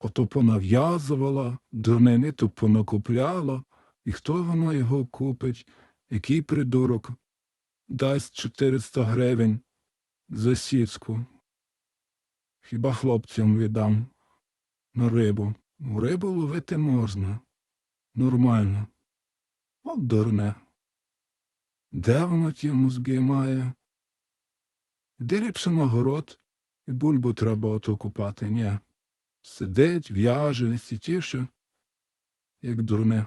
ото понав'язувала, дурнини то понакупляла, і хто воно його купить, який придурок дасть 400 гривень за сіцку. Хіба хлопцям віддам на рибу. Рибу ловити можна. Нормально. От дурне. Де воно ті мозги має? Де ліпше на город, і бульбу треба ото купати, ні. Сидить, в'яже, сітіше, як дурне.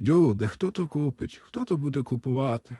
Люди, хто то купить? Хто то буде купувати?